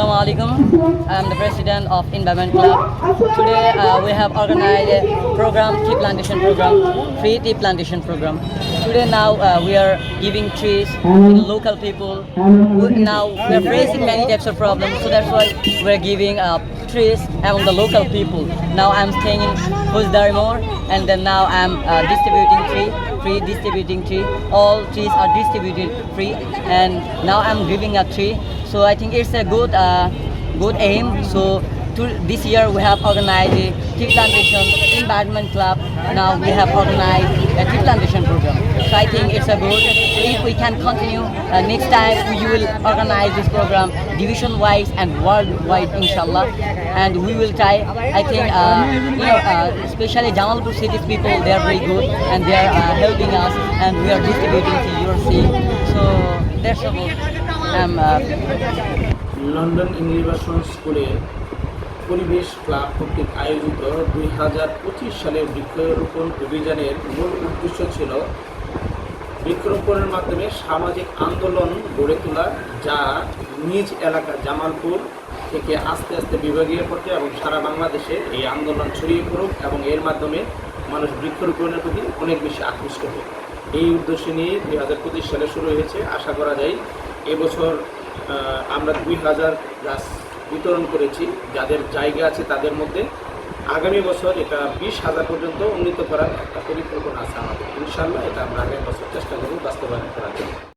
Assalamu alaikum. I'm the president of Environment Club. Today uh, we have organized a program, tree plantation program, free tea plantation program. Today now uh, we are giving trees to local people. Now we are facing many types of problems, so that's why we are giving uh, trees among the local people. Now I'm staying in Husdarimore, and then now I'm uh, distributing tree, free distributing tree. All trees are distributed free, and now I'm giving a tree. So I think it's a good, uh, good aim. So to, this year we have organized a tree plantation environment club. Now we have organized a tree plantation I think it's a good. If we can continue uh, next time, we will organize this program division-wise and worldwide, inshallah. And we will try. I think uh, you know, uh, especially Jamalpur city's people, they are very good and they are uh, helping us, and we are distributing to your sea. So that's about. Um, uh, London ইংলিভার্সন স্কুলের পরিবেশ club কর্তৃক আয়োজিত দুই হাজার পঁচিশ সালের বৃক্ষরোপণ অভিযানের মূল উদ্দেশ্য ছিল বৃক্ষরোপণের মাধ্যমে সামাজিক আন্দোলন গড়ে তোলা, যা নিজ এলাকা জামালপুর থেকে আস্তে আস্তে বিভাগীয় পর্যায়ে এবং সারা বাংলাদেশে এই আন্দোলন ছড়িয়ে পড়ুক এবং এর মাধ্যমে মানুষ বৃক্ষরোপণের প্রতি অনেক বেশি আকৃষ্ট হোক। এই উদ্দেশ্য নিয়ে দুই হাজার পঁচিশ সালে শুরু হয়েছে। আশা করা যায় এবছর আমরা দুই হাজার গাছ বিতরণ করেছি। যাদের জায়গা আছে তাদের মধ্যে আগামী বছর এটা বিশ হাজার পর্যন্ত উন্নীত করার একটা পরিকল্পনা আছে আমাদের। ইনশাল্লাহ এটা আমরা আগামী বছর চেষ্টা করব বাস্তবায়ন করার জন্য।